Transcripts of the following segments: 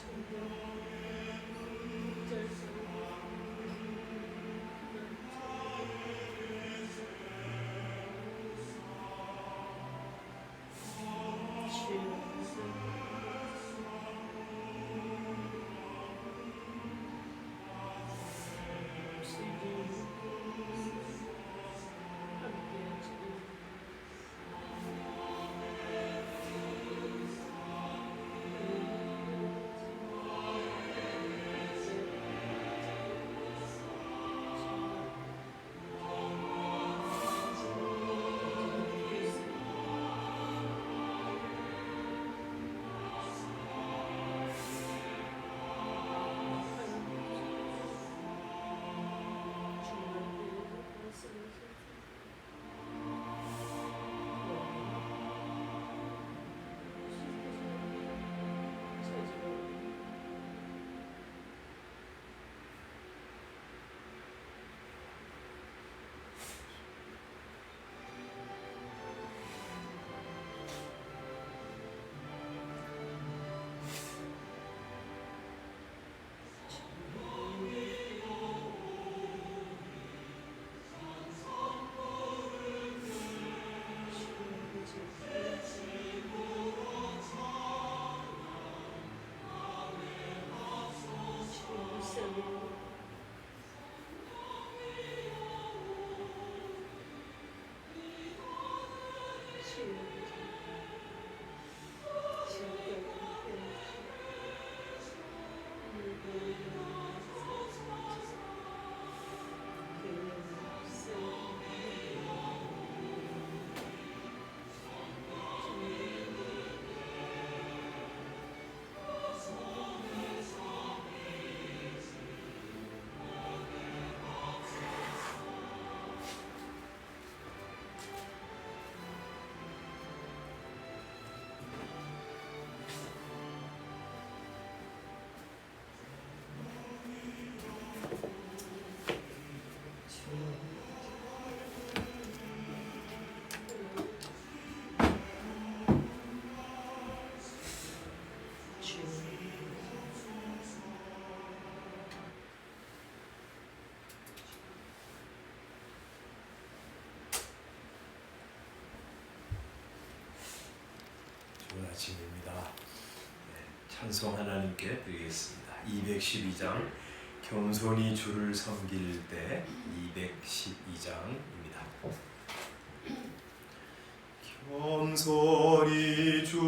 to your 아침입니다. 네, 찬송 하나님께 드리겠습니다. 212장 겸손히 주를 섬길 때 212장입니다. 겸손히 주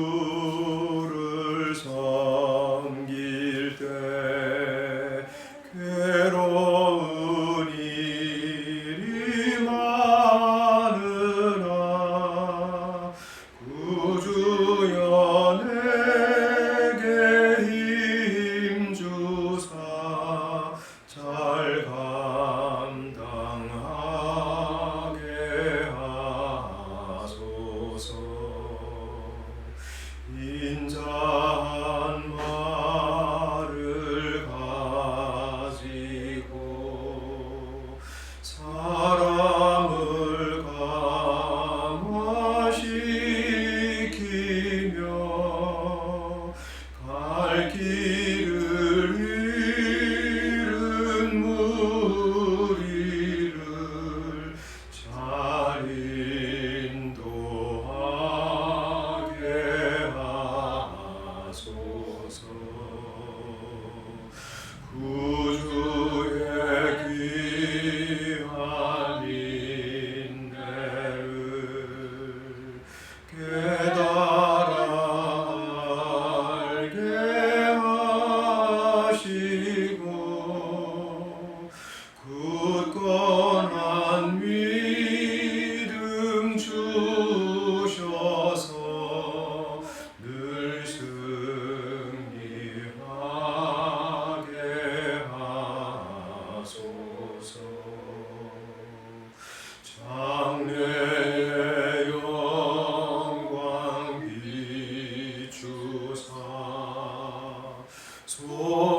소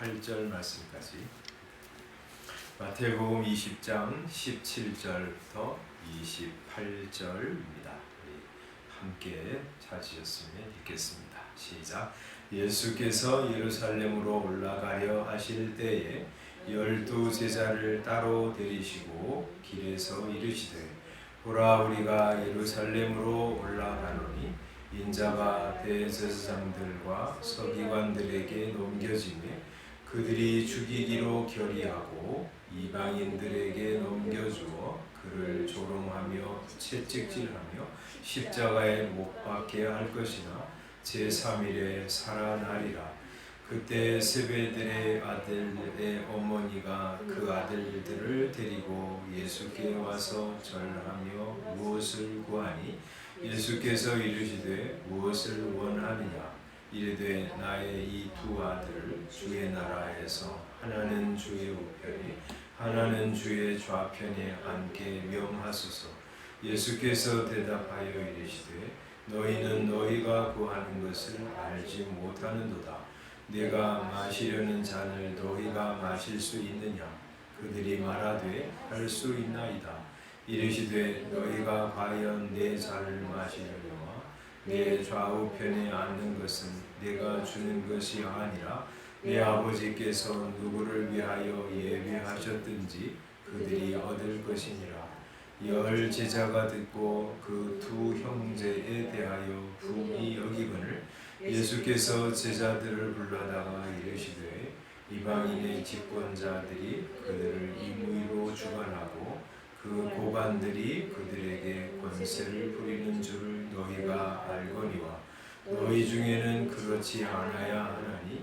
28절 말씀까지 마태복음 20장 17절부터 28절입니다. 함께 찾으셨으면 읽겠습니다. 시작. 예수께서 예루살렘으로 올라가려 하실 때에 열두 제자를 따로 데리시고 길에서 이르시되 보라 우리가 예루살렘으로 올라가노니 인자가 대제사장들과 서기관들에게 넘겨지며 그들이 죽이기로 결의하고 이방인들에게 넘겨주어 그를 조롱하며 채찍질하며 십자가에 못 박게 할 것이나 제3일에 살아나리라. 그때 세배들의 아들의 어머니가 그 아들들을 데리고 예수께 와서 절하며 무엇을 구하니? 예수께서 이르시되 무엇을 원하느냐? 이르되 나의 이 두 아들을 주의 나라 에서 하나는 주의 우편에 하나는 주의 좌편에 앉게 명하소서. 예수께서 대답하여 이르시되 너희는 너희가 구하는 것을 알지 못하는도다. 내가 마시려는 잔을 너희가 마실 수 있느냐? 그들이 말하되 할 수 있나이다. 이르시되 너희가 과연 내 잔을 마시려거나 내 좌우편에 앉는 것은 내가 주는 것이 아니라 내 아버지께서 누구를 위하여 예비하셨든지 그들이 얻을 것이니라. 열 제자가 듣고 그 두 형제에 대하여 부이 여기거늘 예수께서 제자들을 불러다가 이르시되 이방인의 집권자들이 그들을 임의로 주관하고 그 고관들이 그들에게 권세를 부리는 줄을 너희가 알거니와 너희 중에는 그렇지 않아야 하나니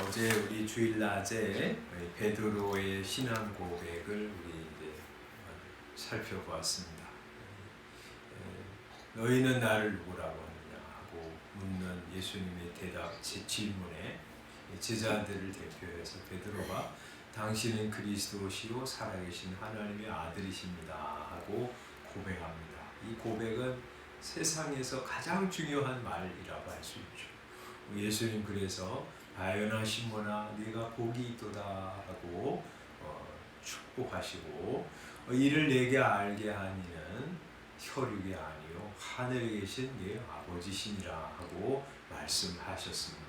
어제 우리 주일 낮에 베드로의 신앙 고백을 우리 이제 살펴보았습니다. 에, 너희는 나를 누구라고 하느냐 하고 묻는 예수님의 대답 제 질문에 제자들을 대표해서 베드로가 당신은 그리스도시요 살아계신 하나님의 아들이십니다 하고 고백합니다. 이 고백은 세상에서 가장 중요한 말이라고 할 수 있죠. 예수님 그래서 바요나 시모나 네가 복이 있도다 하고 어, 축복하시고 어, 이를 내게 알게 하니는 혈육이 아니요 하늘에 계신 네 아버지시니라 하고 말씀하셨습니다.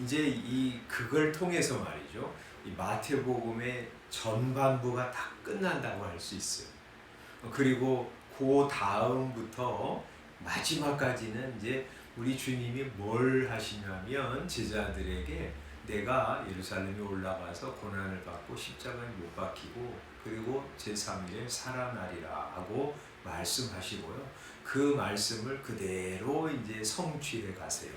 이제 이 그걸 통해서 말이죠. 이 마태복음의 전반부가 다 끝난다고 할 수 있어요. 어, 그리고 그 다음부터 마지막까지는 이제 우리 주님이 뭘 하시냐면 제자들에게 내가 예루살렘에 올라가서 고난을 받고 십자가에 못 박히고 그리고 제3일에 살아나리라 하고 말씀하시고요. 그 말씀을 그대로 이제 성취해 가세요.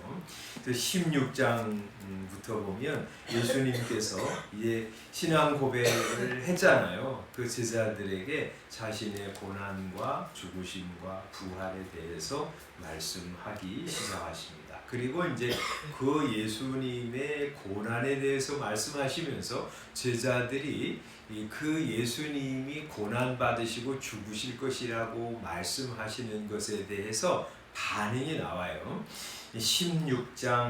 16장부터 보면 예수님께서 이제 신앙 고백을 했잖아요. 그 제자들에게 자신의 고난과 죽으심과 부활에 대해서 말씀하기 시작하십니다. 그리고 이제 그 예수님의 고난에 대해서 말씀하시면서 제자들이 그 예수님이 고난 받으시고 죽으실 것이라고 말씀하시는 것에 대해서 반응이 나와요. 16장에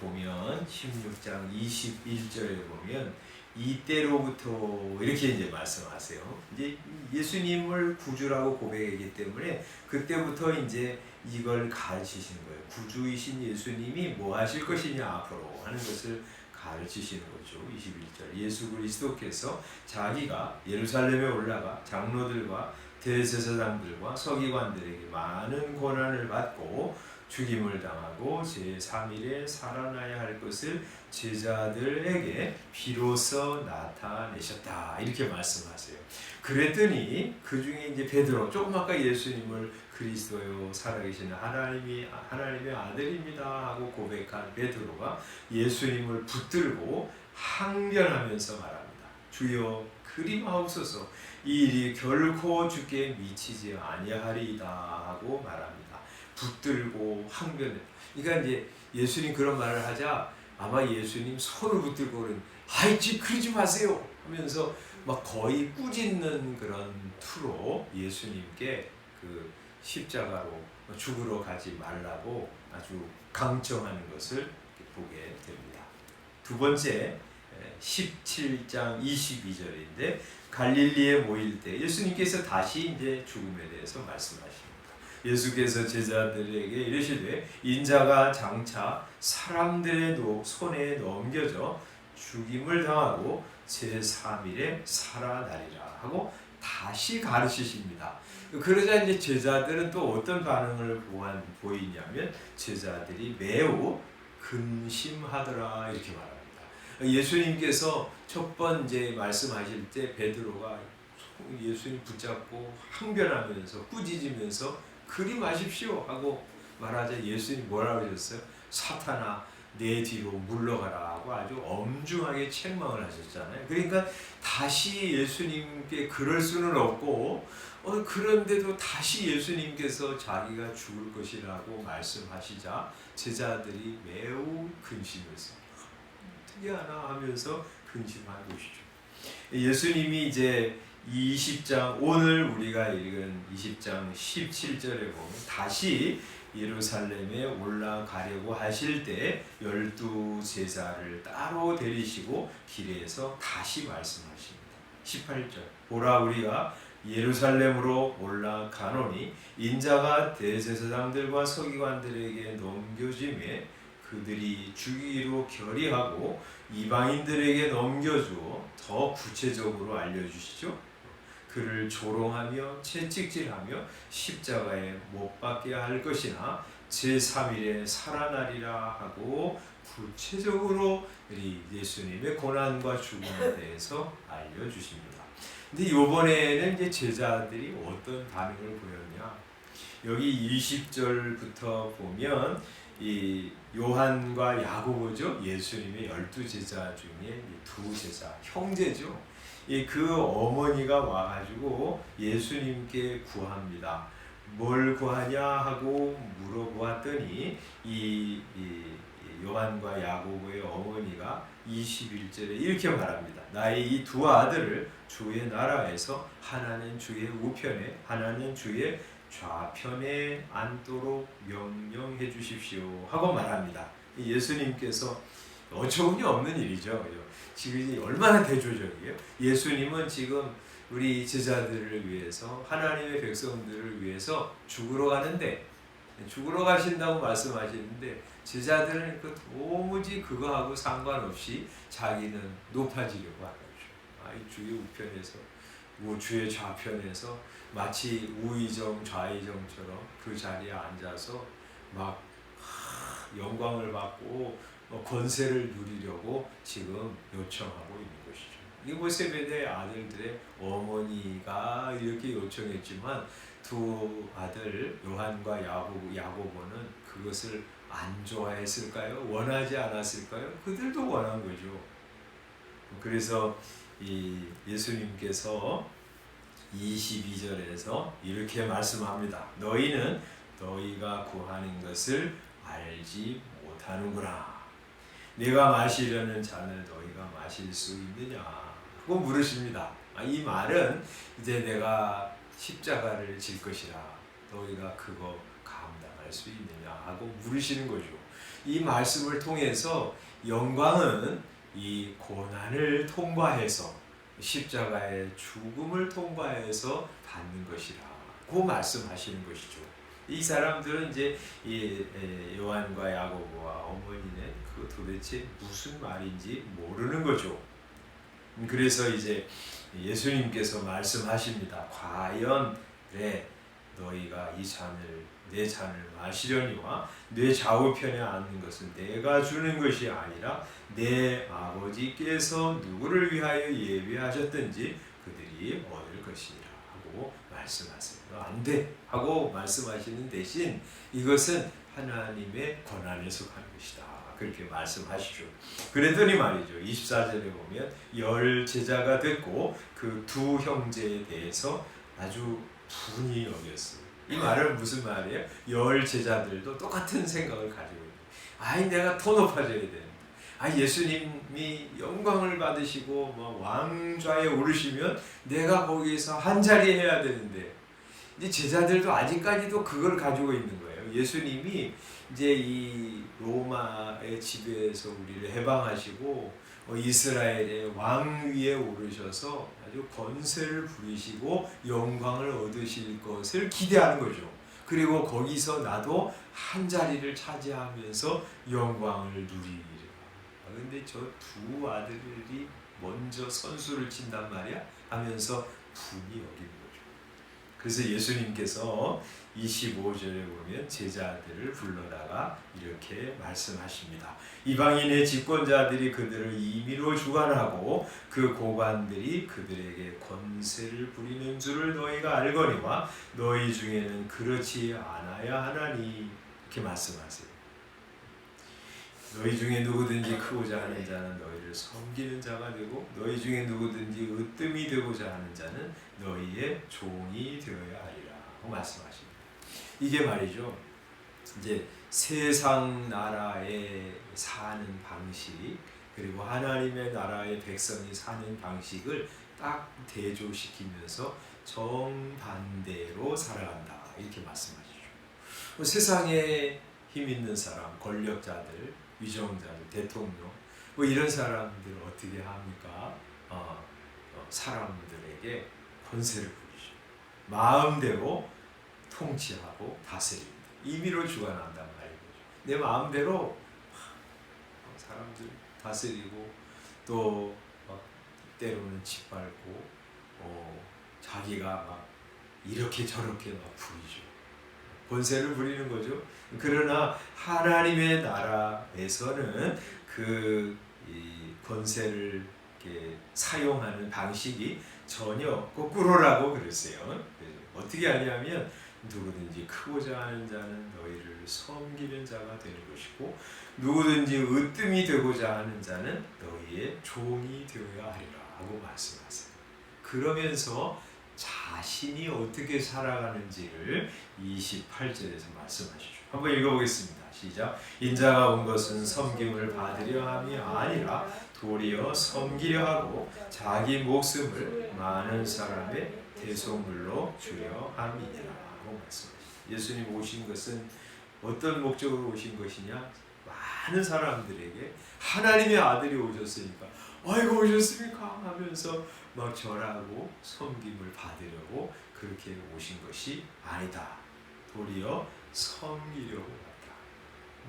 보면 16장 21절에 보면 이때로부터 이렇게 이제 말씀하세요. 이제 예수님을 구주라고 고백하기 때문에 그때부터 이제 이걸 가르치시는 거예요. 구주이신 예수님이 뭐 하실 것이냐 앞으로 하는 것을 가르치시는 거죠. 21절. 예수 그리스도께서 자기가 예루살렘에 올라가 장로들과 대제사장들과 서기관들에게 많은 고난을 받고 죽임을 당하고 제3일에 살아나야 할 것을 제자들에게 비로소 나타내셨다. 이렇게 말씀하세요. 그랬더니 그 중에 이제 베드로 조금 아까 예수님을 그리스도요 살아계신 하나님이 하나님의 아들입니다 하고 고백한 베드로가 예수님을 붙들고 항변하면서 말합니다. 주여 그리마옵소서 이 일이 결코 주께 미치지 아니하리이다 하고 말합니다. 붙들고 항변해. 그러니까 이제 예수님 그런 말을 하자 아마 예수님 손을 붙들고 그런 아이지 그러지 마세요 하면서 막 거의 꾸짖는 그런 투로 예수님께 그 십자가로 죽으러 가지 말라고 아주 강정하는 것을 보게 됩니다. 두 번째 17장 22절인데 갈릴리에 모일 때 예수님께서 다시 이제 죽음에 대해서 말씀하십니다. 예수께서 제자들에게 이르시되 인자가 장차 사람들의 손에 넘겨져 죽임을 당하고 제3일에 살아나리라 하고 다시 가르치십니다. 그러자 이제 제자들은 또 어떤 반응을 보이냐면 제자들이 매우 근심하더라 이렇게 말합니다. 예수님께서 첫 번째 말씀하실 때 베드로가 예수님 붙잡고 항변하면서 꾸짖으면서 그리 마십시오 하고 말하자 예수님 뭐라 그러셨어요? 사탄아 내 뒤로 물러가라 하고 아주 엄중하게 책망을 하셨잖아요. 그러니까 다시 예수님께 그럴 수는 없고 어, 그런데도 다시 예수님께서 자기가 죽을 것이라고 말씀하시자 제자들이 매우 근심했습니다. 어떻게 하나 하면서 근심한 것이죠. 예수님이 이제 20장 오늘 우리가 읽은 20장 17절에 보면 다시 예루살렘에 올라가려고 하실 때 열두 제자를 따로 데리시고 길에서 다시 말씀하십니다. 18절 보라 우리가 예루살렘으로 올라가노니 인자가 대제사장들과 서기관들에게 넘겨짐에 그들이 주기로 결의하고 이방인들에게 넘겨주어 더 구체적으로 알려주시죠. 그를 조롱하며 채찍질하며 십자가에 못 박게 할 것이나 제3일에 살아나리라 하고 구체적으로 우리 예수님의 고난과 죽음에 대해서 알려주십니다. 근데 이번에는 이제 제자들이 어떤 반응을 보였냐? 여기 20절부터 보면 이 요한과 야고보죠 예수님의 열두 제자 중에 두 제자 형제죠. 이그 어머니가 와가지고 예수님께 구합니다. 뭘 구하냐 하고 물어보았더니 이, 이 요한과 야고보의 어머니가 21절에 이렇게 말합니다. 나의 이 두 아들을 주의 나라에서 하나는 주의 우편에 하나는 주의 좌편에 앉도록 명령해 주십시오 하고 말합니다. 예수님께서 어처구니 없는 일이죠. 지금 얼마나 대조적이에요. 예수님은 지금 우리 제자들을 위해서 하나님의 백성들을 위해서 죽으러 가는데 죽으러 가신다고 말씀하시는데 제자들은 그 도무지 그거하고 상관없이 자기는 높아지려고 하는 거죠. 아, 이 주의 우편에서 뭐 주의 좌편에서 마치 우의정 좌의정처럼 그 자리에 앉아서 막 하, 영광을 받고 어, 권세를 누리려고 지금 요청하고 있는 것이죠. 세베대 아들들의 어머니가 이렇게 요청했지만 두 아들 요한과 야고 야고보는 그것을 안 좋아했을까요? 원하지 않았을까요? 그들도 원한 거죠. 그래서 이 예수님께서 22절에서 이렇게 말씀합니다. 너희는 너희가 구하는 것을 알지 못하는구나. 내가 마시려는 잔을 너희가 마실 수 있느냐? 하고 물으십니다. 아, 이 말은 이제 내가 십자가를 질 것이라 너희가 그거 감당할 수 있느냐 하고 물으시는 거죠. 이 말씀을 통해서 영광은 이 고난을 통과해서 십자가의 죽음을 통과해서 받는 것이라 고 말씀하시는 것이죠. 이 사람들은 이제 이 요한과 야고보와 어머니는 그 도대체 무슨 말인지 모르는 거죠. 그래서 이제 예수님께서 말씀하십니다. 과연 그래 너희가 이 잔을 내 잔을 마시려니와 내 좌우편에 앉는 것은 내가 주는 것이 아니라 내 아버지께서 누구를 위하여 예비하셨든지 그들이 얻을 것이니라 하고 말씀하세요. 안 돼 하고 말씀하시는 대신 이것은 하나님의 권한에 속한 것이다. 그렇게 말씀하시죠. 그랬더니 말이죠. 24절에 보면 열 제자가 됐고 그 두 형제에 대해서 아주 분이 여겼어요. 이 말은 무슨 말이에요? 열 제자들도 똑같은 생각을 가지고 있는. 아이 내가 더 높아져야 되는데. 아 예수님이 영광을 받으시고 뭐 왕좌에 오르시면 내가 거기서 한 자리 해야 되는데 이제 제자들도 아직까지도 그걸 가지고 있는 거예요. 예수님이 이제 이 로마의 지배에서 우리를 해방하시고 어, 이스라엘의 왕 위에 오르셔서 아주 권세를 부리시고 영광을 얻으실 것을 기대하는 거죠. 그리고 거기서 나도 한 자리를 차지하면서 영광을 누리리라. 근데 저 두 아들이 먼저 선수를 친단 말이야 하면서 분이 여기는 거죠. 그래서 예수님께서 25절에 보면 제자들을 불러다가 이렇게 말씀하십니다. 이방인의 집권자들이 그들을 임의로 주관하고 그 고관들이 그들에게 권세를 부리는 줄을 너희가 알거니와 너희 중에는 그렇지 않아야 하나니 이렇게 말씀하세요. 너희 중에 누구든지 크고자 하는 자는 너희를 섬기는 자가 되고 너희 중에 누구든지 으뜸이 되고자 하는 자는 너희의 종이 되어야 하리라 고 말씀하십니다. 이게 말이죠. 이제 세상 나라에 사는 방식 그리고 하나님의 나라의 백성이 사는 방식을 딱 대조시키면서 정반대로 살아간다 이렇게 말씀하시죠. 세상에 힘 있는 사람, 권력자들, 위정자들, 대통령 뭐 이런 사람들 어떻게 합니까? 어, 어, 사람들에게 권세를 부리죠. 마음대로 통치하고 다스립니다. 임의로 주관한단 말이죠. 내 마음대로 사람들 다스리고 또 때로는 짓밟고 어, 자기가 막 이렇게 저렇게 막 부리죠. 권세를 부리는 거죠. 그러나 하나님의 나라에서는 그이 권세를 사용하는 방식이 전혀 거꾸로라고 그랬어요. 그래서 어떻게 하냐면 누구든지 크고자 하는 자는 너희를 섬기는 자가 되는 것이고 누구든지 으뜸이 되고자 하는 자는 너희의 종이 되어야 하리라 하고 말씀하세요. 그러면서 자신이 어떻게 살아가는지를 28절에서 말씀하시죠. 한번 읽어보겠습니다. 시작. 인자가 온 것은 섬김을 받으려 함이 아니라 도리어 섬기려 하고 자기 목숨을 많은 사람의 대속물로 주려 함이니라 하고 말씀하시죠. 예수님 오신 것은 어떤 목적으로 오신 것이냐? 많은 사람들에게 하나님의 아들이 오셨으니까 아이고 오셨습니까? 하면서 막 절하고 섬김을 받으려고 그렇게 오신 것이 아니다. 도리어 섬기려고 왔다.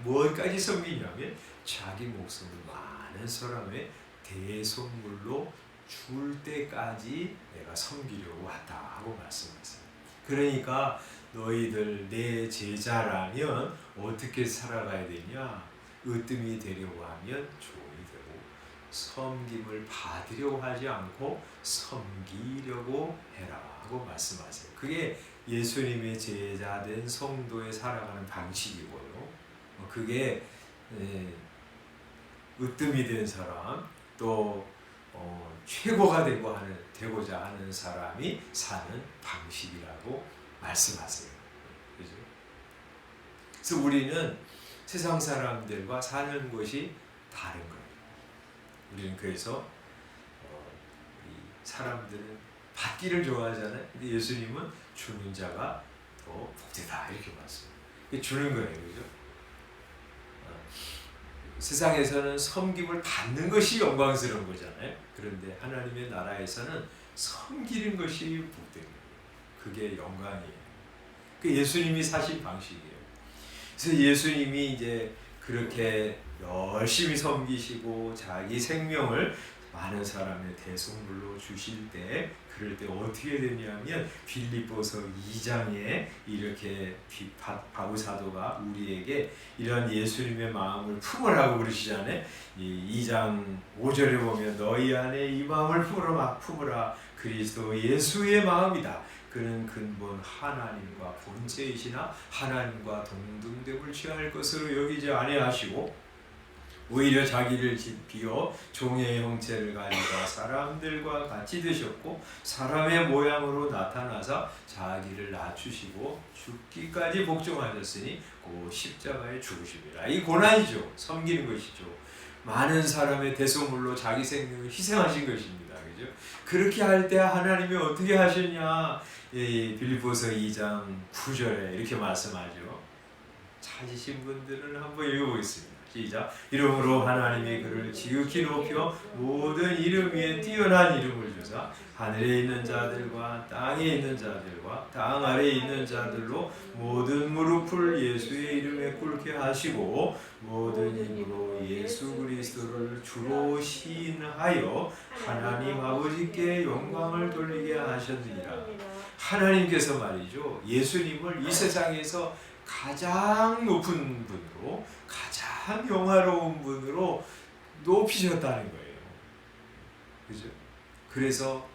무엇까지 섬기냐면 자기 목숨을 많은 사람의 대속물로 줄 때까지 내가 섬기려고 왔다 하고 말씀하세요. 그러니까 너희들 내 제자라면 어떻게 살아가야 되냐? 으뜸이 되려고 하면 종이 되고 섬김을 받으려고 하지 않고 섬기려고 해라 하고 말씀하세요. 그게 예수님의 제자된 성도의 살아가는 방식이고요. 어, 그게 에, 으뜸이 된 사람 또 어, 최고가 되고 하는 되고자 하는 사람이 사는 방식이라고 말씀하세요. 그죠? 그래서 우리는 세상 사람들과 사는 것이 다른 거예요. 우리는 그래서 어, 이 사람들은 받기를 좋아하잖아요. 근데 예수님은 주는 자가 더 복되다 이렇게 말씀해요. 주는 거예요, 그죠? 어, 세상에서는 섬김을 받는 것이 영광스러운 거잖아요. 그런데 하나님의 나라에서는 섬기는 것이 복된 거예요. 그게 영광이에요. 그 예수님이 사신 방식이에요. 그래서 예수님이 이제 그렇게 열심히 섬기시고 자기 생명을 많은 사람의 대속물로 주실 때 그럴 때 어떻게 되냐면 빌립보서 2장에 이렇게 바울 사도가 우리에게 이런 예수님의 마음을 품으라고 그러시잖아요. 이 2장 5절에 보면 너희 안에 이 마음을 품으라 품으라 그리스도 예수의 마음이다. 그는 근본 하나님과 본체이시나 하나님과 동등됨을 취할 것으로 여기지 아니하시고 오히려 자기를 비어 종의 형체를 가지고 사람들과 같이 되셨고 사람의 모양으로 나타나서 자기를 낮추시고 죽기까지 복종하셨으니 그 십자가에 죽으십니다. 이 고난이죠. 섬기는 것이죠. 많은 사람의 대소물로 자기 생명을 희생하신 것입니다. 그죠? 그렇게 할 때 하나님이 어떻게 하셨냐? 이 빌립보서 2장 9절에 이렇게 말씀하죠. 찾으신 분들은 한번 읽어보겠습니다. 시작. 이름으로 하나님이 그를 지극히 높여 모든 이름 위에 뛰어난 이름을 주사 하늘에 있는 자들과 땅에 있는 자들과 땅 아래에 있는 자들로 모든 무릎을 예수의 이름에 꿇게 하시고 모든 힘으로 예수 그리스도를 주로 시인하여 하나님 아버지께 영광을 돌리게 하셨느니라. 하나님께서 말이죠. 예수님을 이 세상에서 가장 높은 분으로 가장 영화로운 분으로 높이셨다는 거예요. 그죠? 그래서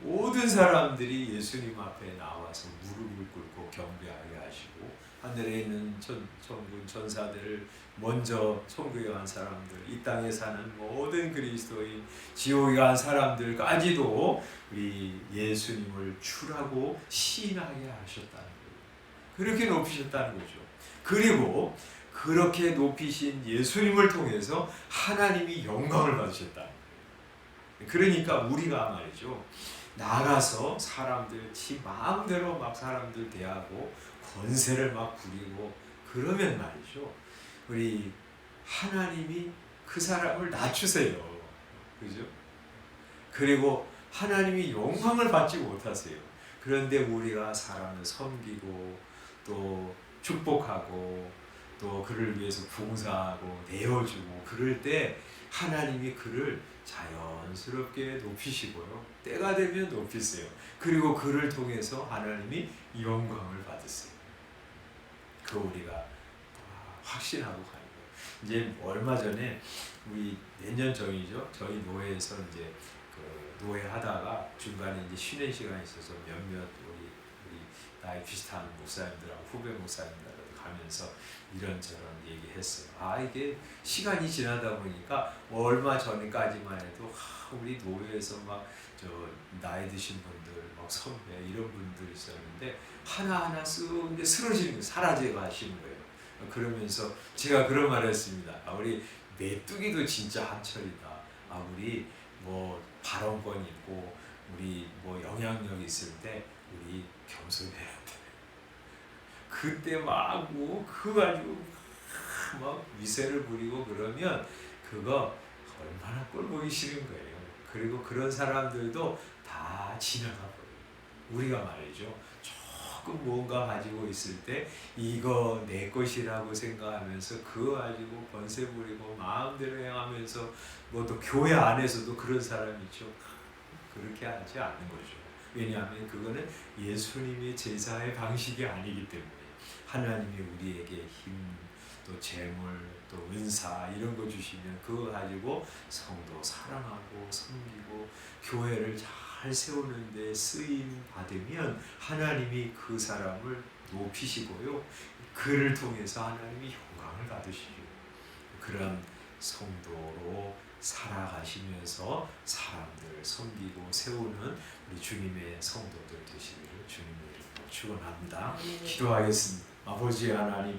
모든 사람들이 예수님 앞에 나와서 무릎을 꿇고 경배하게 하시고 하늘에 있는 천, 천군 천사들을 먼저 천국에 간 사람들, 이 땅에 사는 모든 그리스도인, 지옥에 간 사람들까지도 우리 예수님을 주라고 시인하게 하셨다는 거예요. 그렇게 높이셨다는 거죠. 그리고 그렇게 높이신 예수님을 통해서 하나님이 영광을 받으셨다. 그러니까 우리가 말이죠. 나가서 사람들 지 마음대로 막 사람들 대하고 권세를 막 부리고 그러면 말이죠. 우리 하나님이 그 사람을 낮추세요. 그죠? 그리고 하나님이 영광을 받지 못하세요. 그런데 우리가 사람을 섬기고 또 축복하고 또 그를 위해서 봉사하고 내어주고 그럴 때 하나님이 그를 자연스럽게 높이시고요. 때가 되면 높이세요. 그리고 그를 통해서 하나님이 영광을 받으세요. 그 우리가 아, 확신하고 가는 거예요. 이제 얼마 전에 우리 몇년 전이죠. 저희 노회에서 이제 그 노회 하다가 중간에 이제 쉬는 시간이 있어서 몇몇 우리 우리 나이 비슷한 목사님들하고 후배 목사님들하고 가면서 이런저런 얘기했어요. 아 이게 시간이 지나다 보니까 얼마 전까지만 해도 아, 우리 노회에서 막 저 나이 드신 분들 막 선배 이런 분들 있었는데 하나하나 쓱 이제 쓰러지는. 사라져 가시는 거예요. 그러면서 제가 그런 말을 했습니다. 아, 우리 메뚜기도 진짜 한철이다. 아, 우리 뭐 발언권 있고 우리 뭐 영향력 있을 때 우리 겸손해야 돼. 그때 막 뭐 그거 가지고 막 위세를 부리고 그러면 그거 얼마나 꼴보기 싫은 거예요. 그리고 그런 사람들도 다 지나가 버려요. 우리가 말이죠. 조금 뭔가 가지고 있을 때 이거 내 것이라고 생각하면서 그거 가지고 번세 부리고 마음대로 행하면서 뭐 또 교회 안에서도 그런 사람이 있죠. 그렇게 하지 않는 거죠. 왜냐하면 그거는 예수님의 제사의 방식이 아니기 때문에 하나님이 우리에게 힘, 또 재물, 또 은사 이런 거 주시면 그거 가지고 성도 사랑하고 섬기고 교회를 잘 세우는 데 쓰임 받으면 하나님이 그 사람을 높이시고요. 그를 통해서 하나님이 영광을 받으시고 그런 성도로 살아가시면서 사람들을 섬기고 세우는 우리 주님의 성도들 되시기를 주님의 축원합니다. 기도하겠습니다. 아버지 하나님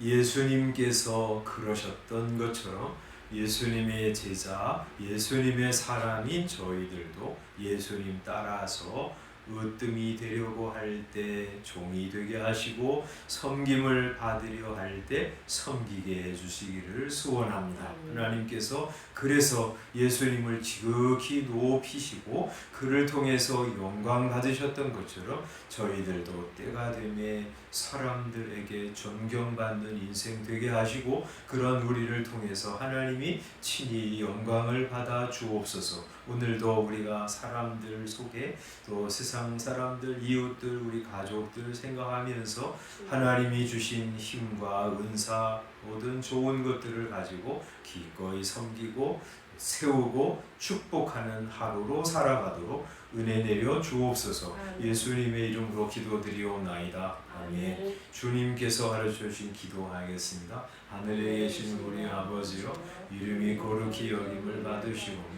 예수님께서 그러셨던 것처럼 예수님의 제자, 예수님의 사람인 저희들도 예수님 따라서 으뜸이 되려고 할 때 종이 되게 하시고 섬김을 받으려 할 때 섬기게 해주시기를 소원합니다. 하나님께서 그래서 예수님을 지극히 높이시고 그를 통해서 영광 받으셨던 것처럼 저희들도 때가 되매 사람들에게 존경받는 인생 되게 하시고 그런 우리를 통해서 하나님이 친히 영광을 받아 주옵소서. 오늘도 우리가 사람들 속에 또 세상 사람들, 이웃들, 우리 가족들을 생각하면서 하나님이 주신 힘과 은사, 모든 좋은 것들을 가지고 기꺼이 섬기고 세우고 축복하는 하루로 살아가도록 은혜 내려 주옵소서. 예수님의 이름으로 기도드리옵나이다. 아멘. 주님께서 가르쳐 주신 기도하겠습니다. 하늘에 계신 우리 아버지로 이름이 거룩히 여김을 받으시오며